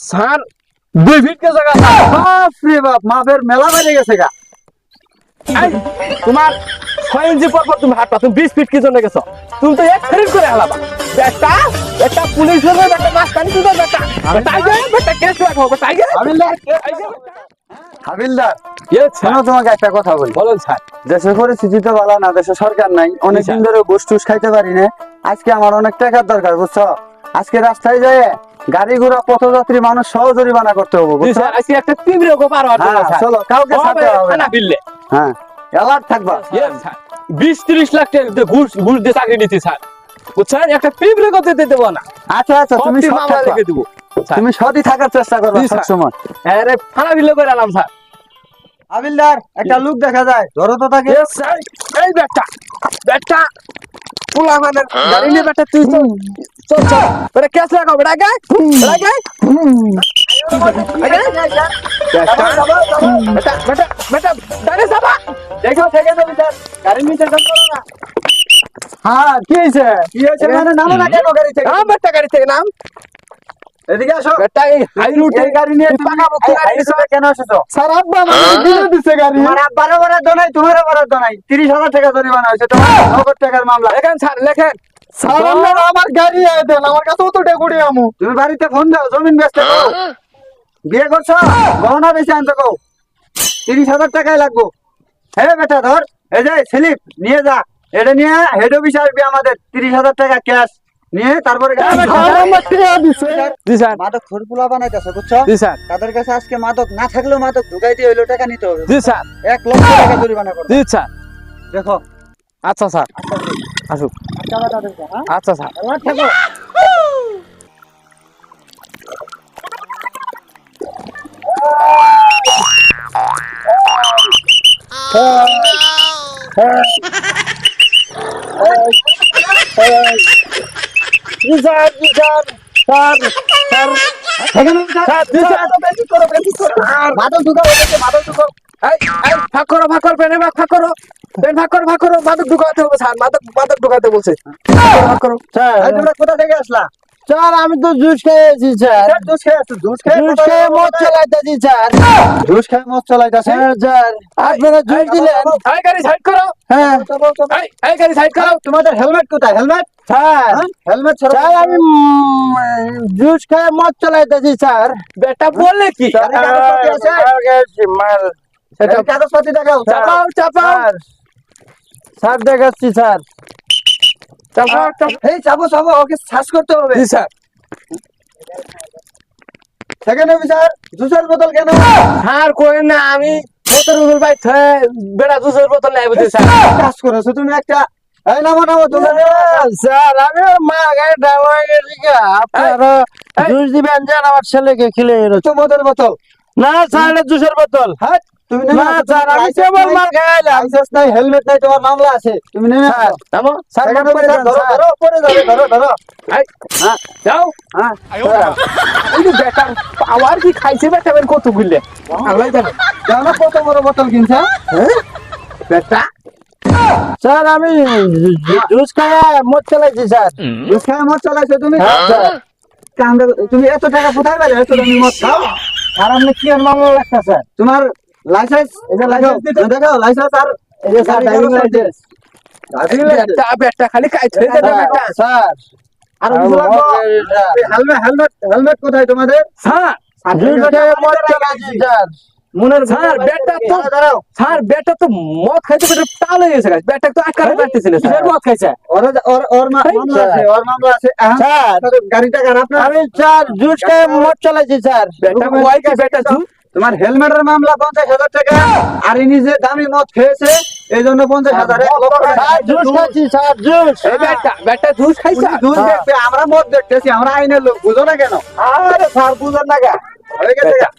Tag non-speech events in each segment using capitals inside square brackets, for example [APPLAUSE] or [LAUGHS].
Sir দুই fit কে জায়গা বাপ রে বাপ মাপের মেলা বেড়ে গেছে গা। তোমার ছয় ইঞ্চি পর পর তুমি হাঁটবা তুমি বিশ ফিট কি জন্য গেছো? তুমি তো এক করে হালাবা। বেটা একটা পুলিশ হবে মাস্তানি দিবে বেটা বেটা বেটা কেস বেটা হাবিলদার। হাবিলদার শোনো তোমাকে একটা কথা বলি। বলেন স্যার দেশের পরিস্থিতি তো ভালো না দেশে সরকার নাই। অনেক দিন ধরে গোস টুস খাইতে পারি না। আজকে আমার অনেক টাকার দরকার বুঝছ? আজকে রাস্তায় যায় গাড়ি ঘোড়া পথযাত্রী মানুষ সহ জরিমানা করতে হবে আজকে একটা তীব্র গোপার হ্যাঁ চলো কাউকে হবে না। বিললে হ্যাঁ অ্যালার্ট থাকবা। বিশ ত্রিশ লাখ টাকা ঘুষ ঘুষ দিয়ে চাকরি নিতে স্যার। বুঝছেন? একটা তীব্র দিতে দেবো না। আচ্ছা আচ্ছা তুমি। লিখে দেবো তুমি সতই থাকার চেষ্টা করবে জি, স্যার। সবসময়। আরে ফানা বিলে করে আলাম স্যার। হাবিলদার একটা লোক দেখা যায় ধরো তো তাকে। এই বেটা বেটা পুলা মানে গাড়ি নিয়ে বেটা তুই তো চল চল। বেটা কেস লাগাও বেটা আগে। আগে আগে বেটা বেটা বেটা বেটা গাড়ি দেখো থেকে যাবি স্যার গাড়ি নিচে জল করো না হ্যাঁ কি হয়েছে? কি হয়েছে মানে? নামো না কেন গাড়ি থেকে? নাম বেটা গাড়ি থেকে নাম। এদিকে আসো। বেটা এই হাই গাড়ি নিয়ে তুমি হাই কেন এসেছ স্যার আব্বা আমাকে দিলে দিছে গাড়ি। তোমার আব্বারও বরাদ্দ নাই তোমারও বরাদ্দ নাই। তিরিশ হাজার টাকা জরিমানা হয়েছে তোমার নগদ টাকার মামলা। লেখেন স্যার লেখেন। স্যার, আপনারা আমার গাড়ি দেন আমার কাছে তো ডেকুড়ি আমু। তুমি বাড়িতে ফোন দাও জমিন কও বিয়ে করছ? গহনা বেশি আনতে কও? তিরিশ হাজার টাকাই লাগবো। হে বেটা ধর। এই যে স্লিপ নিয়ে যা। এটা নিয়ে হেড অফিসে আসবে আমাদের। তিরিশ হাজার টাকা ক্যাশ নিয়ে তারপরে জি স্যার। মাদক খরপুলা বানাইতেছে বুঝছ? জি তাদের কাছে আজকে মাদক না থাকলেও মাদক ঢুকাই দিয়ে হইল টাকা নিতে হবে। জি স্যার। এক লক্ষ টাকা জরিমানা করবে জি স্যার। দেখো। আচ্ছা স্যার। আসুক আচ্ছা স্যার আল্লাহ থাকো স্যার স্যার স্যার স্যার সেখানে স্যার, স্যার, জি স্যার। বেশি করো, বেশি করো। মাদক ঢুকাও, এদেরকে মাদক ঢুকাও। এই এই ফাঁক করো ফাঁক করো পেনে ফাঁক ফাঁক করো ফাঁক করো মাদক ঢুকাতে হবে স্যার মাদক মাদক ঢুকাতে বলছে। ফাঁক করো। এই তোমরা কোথা থেকে আসলা? স্যার আমি তো জুস খেয়েছি স্যার। স্যার, জুস খেয়ে আসছো, জুস খেয়ে? মদ চালাইতেছি স্যার। জুস খেয়ে মদ চালাইতাছে? স্যার। আপনারা জুস দিলেন। এই গাড়ি সাইড করো। হ্যাঁ। এই গাড়ি সাইড করো। তোমাদের হেলমেট কোথায়? Helmet sir. হ্যাঁ? হেলমেট ছাড়া স্যার আমি জুস খেয়ে মদ চালাইতেছি স্যার। বেটা বলে কি? গাড়ি কাগজপত্র দেখাও। চাপাও চাপাও। স্যার দেখাচ্ছি স্যার। এই চাপো চাপো ওকে শ্বাস করতে হবে। জি স্যার। সেকেন্ড অফিসার জুসের বোতল কেন? স্যার কই না আমি বোতল বোতল ভাই বেড়া জুসের বোতল নাই বুঝছি স্যার। কাজ করেছ তুমি একটা। এই নামো নামো দোকানে স্যার আমি মা গায়ে ডাওয়া গেছি গা। আপনারা জুস দিবেন যান আমার ছেলেকে খেলে বোতল। না স্যার জুসের বোতল। হ্যাঁ তুমি না স্যার আমি কেবল মার খাইলাম লাইসেন্স নাই হেলমেট নাই তোমার মামলা আছে। তুমি স্যার আসো। স্যার করে ধরো ধরো পরে যাবে ধরো ধরো। এই, হ্যাঁ যাও। হ্যাঁ। এই যে বেটার আবার কি খাইছে বেটা বের কত গুলে? আল্লাহ জানে। জানো কত বড় বোতল কিনছে? বেটা। স্যার আমি জুস খায়া মদ চালাইছি স্যার। জুস খেয়ে মদ চালাইছো তুমি? হ্যাঁ, তুমি এত টাকা কোথায় পেলে? এত দামি মদ খাও? আর আপনি কি আর মামলা লাগতা স্যার? তোমার লাইসেন্স লাইসেন্স দেখাও লাইসেন্স আর এই যে স্যার, বেটা খালি খাইছে বেটা স্যার। আর হেলমেট হেলমেট হেলমেট কোথায় তোমাদের? স্যার মনের স্যার তো দাঁড়াও। স্যার বেটা তো মদ খাইতে বেটা টাল হয়ে গেছে গাছ বেটা তো আটকাতে পারতেছে না স্যার। মদ খাইছে? ওর ওর ওর মামলা আছে ওর মামলা আছে। স্যার। গাড়িটা কার আপনার? আমি স্যার জুস খায়া মদ চালাইছি স্যার। বেটা ওই কি বেটা জুস? তোমার হেলমেটের মামলা পঞ্চাশ হাজার টাকা আর ইনি যে দামি মদ খেয়েছে এই জন্য পঞ্চাশ হাজার দেখবে আমরা মদ দেখতেছি আমরা আইনের লোক বুঝো না কেন? আরে স্যার বুঝেন না হয়ে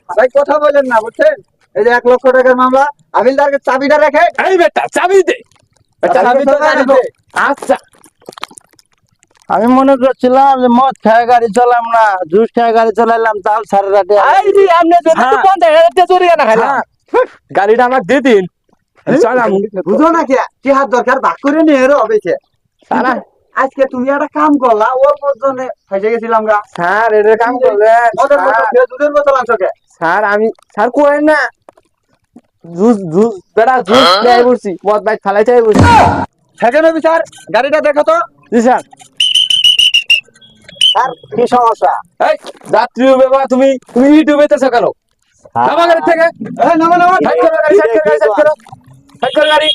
ভাই কথা বলেন না বুঝছেন? এই যে এক লক্ষ টাকার মামলা আবিলদারকে চাবিটা রেখে এই বেটা চাবি দে। চাবি তো চাবি দে। আচ্ছা। আমি মনে করছিলাম যে মদ খায় গাড়ি চালাম না জুস খায় গাড়ি চালাইলাম তাল সারে রাতে আপনি হ্যাঁ। পঞ্চাশ হাজার চুরি না খাইলাম। গাড়িটা আমাকে দিয়ে দিন। বুঝো না কে কি হাত দরকার? ভাগ করে নিয়ে এরও হবে আজকে তুমি একটা কাম করলা অল্প জনে ফাইসে গেছিলাম গা। স্যার এটা কাম করলে দুধের বোতল আনছো কে? স্যার আমি স্যার করেন না? জুস জুস বেড়া জুস চাই বসছি মদ বাইক ফালাই চাই বসছি সেকেন্ড অফিসার গাড়িটা দেখো তো। জি স্যার। স্যার কি সমস্যা? এই যাত্রী বাবা তুমি তুমি ইউটিউবে তেছো কেন? নামা গাড়ি থেকে? এই নামো নামো। সাইড করো গাড়ি সাইড করো সাইড করো। সাইড করো গাড়ি।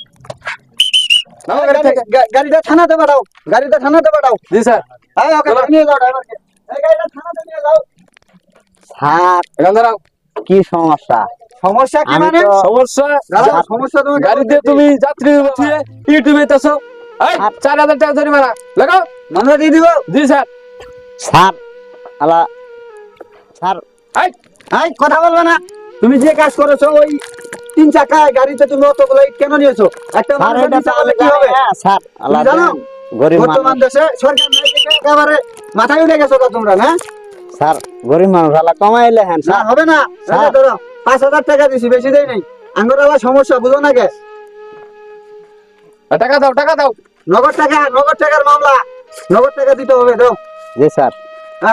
নামা গাড়ি থেকে। গাড়িটা থানাতে পাঠাও। গাড়িটা থানাতে পাঠাও। জি স্যার। এই ওকে নিয়ে যাও ড্রাইভারকে এই গাড়িটা থানাতে নিয়ে যাও। স্যার এখান দাঁড়াও কি সমস্যা? সমস্যা কি মানে? তো- সমস্যা। সমস্যা তোমাকে গাড়িতে তুমি যাত্রী উঠিয়ে ইউটিউবে তেছো এই চার হাজার টাকা জরিমানা। লাগাও মামলা দিয়ে দিব? জি স্যার। স্যার আলা স্যার। এই! এই কথা বলবে না। তুমি যে কাজ করেছ ওই তিন চাকায় গাড়িতে তুমি অতগুলো ইট কেন নিয়েছো? একটা স্যার মানুষের এটা তো নিচে আমি হলে কি হবে? জানি স্যার আলা জানো? গরিব বর্তমান দেশে সরকার নাই দেখে একেবারে মাথায় উঠে গেছো তো তোমরা না? স্যার গরিব মানুষ আলা কমাইলে হ্যাঁ স্যার। হবে না। স্যার। ধরো পাঁচ হাজার টাকা দিছি বেশি দেই নাই। আঙ্গুর আবার সমস্যা বুঝো না কে টাকা দাও টাকা দাও। নগদ টাকা নগদ টাকার মামলা। নগদ টাকা দিতে হবে দাও। জি স্যার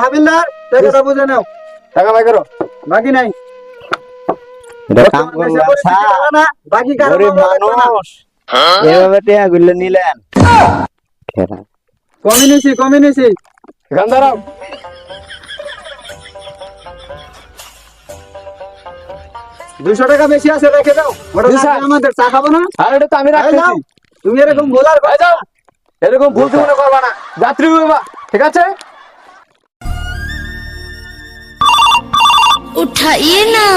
হাবিলদার টাকাটা বুঝে নাও। টাকা বাই করো। বাকি নাই। এটা কাম করলাম স্যার। বাকি কারও গরিব মামলা লাগবে না। মানুষ। এভাবে টিয়া গুলো নিলেন। খেরা। নিছি কমই নিছি এখান দাঁড়াও টাকা বেশি আছে রেখে দাও। আমাদের চা খাব না? আর এটা তো আমি রাখতেছি। তুমি এরকম বলার এই যাও এরকম ভুল তুমি করবা না। যাত্রী ঠিক আছে? উঠাইয়ে না।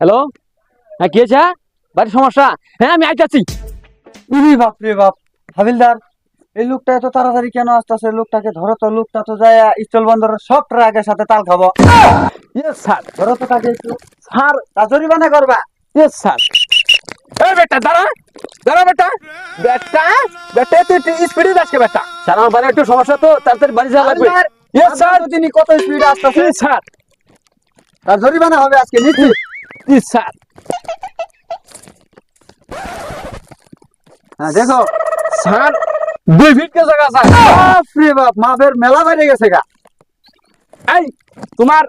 হ্যালো হ্যাঁ কে যা বাড়ির সমস্যা? হ্যাঁ আমি আইতাছি। উরি বাপ রে বাপ। হাবিলদার এই লোকটা এত তাড়াতাড়ি কেন আসতেছে? লোকটাকে ধরো তো লোকটা তো যায় স্থল বন্দর সব ট্রাকের সাথে তাল খাব। ইয়েস স্যার ধরো তো তাকে স্যার তা জরিমানা করবা? ইয়েস স্যার এই বেটা দাঁড়া। দাঁড়া বেটা। বেটা বেটা তুই স্পিডে যাস বেটা? স্যার আমার বাড়ি একটু সমস্যা তো তাড়াতাড়ি বাড়ি যাওয়া লাগবে। ইয়েস স্যার তিনি কত স্পিডে আসতেছে? স্যার তার জরিমানা হবে আজকে নিশ্চিত জি স্যার হ্যাঁ দেখো স্যার দুই ফিট কে জায়গা স্যার বাপ রে বাপ মাপের মেলা বাইরে গেছে গা এই তোমার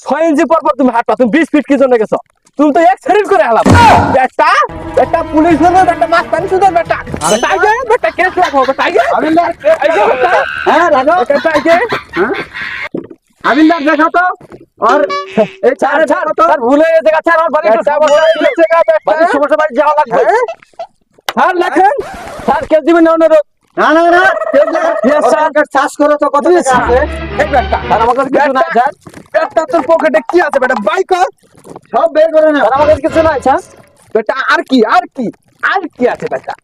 ছয় ইঞ্চি পর পর তুমি হাঁটবা তুমি বিশ ফিট কি জন্য গেছো তুমি তো এক শরীর করে হালাম বেটা একটা পুলিশ ধরবে একটা মাছ পানি শুধু বেটা বেটা আগে বেটা কেস রাখো বেটা আগে হাবিলদার আগে বেটা হ্যাঁ রাখো বেটা আগে হ্যাঁ? হাবিলদার দেখো তো? আর [LAUGHS] এই স্যার স্যার তো? স্যার ভুলে গেছে স্যার আমার বাড়ি একটু সমস্যা হয়েছে গা, বেটা। সমস্যা বাড়ি যাওয়া লাগবে। স্যার লেখেন। স্যার কেস দিবেন না অনুরোধ। না না না sir. চাষ করো তো কত আছে? এই স্যার আমার কাছে কিছু নাই স্যার। তোর পকেটে কি আছে বেটা? বাইক সব বের করে স্যার আমার কাছে কিছু নাই স্যার। বেটা আর কি আর কি আর কি আছে বেটা?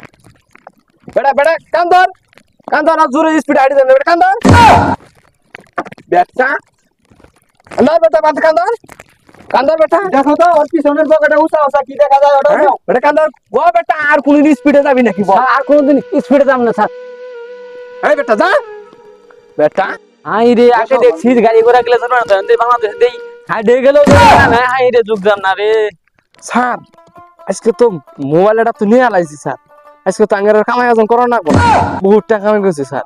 বেটা বেটা কান্দর। কান্দর আর জোরে স্পিড হাঁটি দেন বেটা কান্দর। বেটা কান্দর বেটা বাদ কান্দর কান্দর বেটা। দেখো তো ওর পিছনের পকেটে উঁচা উঁচা কি দেখা যায় ওটা হ্যাঁ? বেটা কান্দর ও বেটা আর কোনদিন স্পিডে যাবি নাকি বল? আর কোনদিন স্পিডে যাব না স্যার। এই বেটা যা। বেটা। হাই রে আগে দেখছিস গাড়ি ঘোড়া গেলে জানো না বাংলাদেশ দেই। হাই ডে জানা না হাই রে যুগ যাম না রে। স্যার আজকে তো মোবাইল এটা তো নিয়ে আলাইছি স্যার। আজকে তো আঙ্গের কামাই আয়োজন করো না বহুত টাকা কামাই করছি স্যার।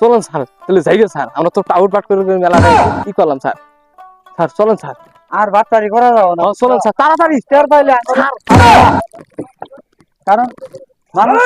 চলুন স্যার তাহলে যাই গে স্যার। আমরা তো টাউট পাট করে করে মেলা কি করলাম স্যার? স্যার চলেন স্যার। আর বাটপারি করা যাও না। চলেন স্যার। তাড়াতাড়ি টের পাইলে কারণ মানুষ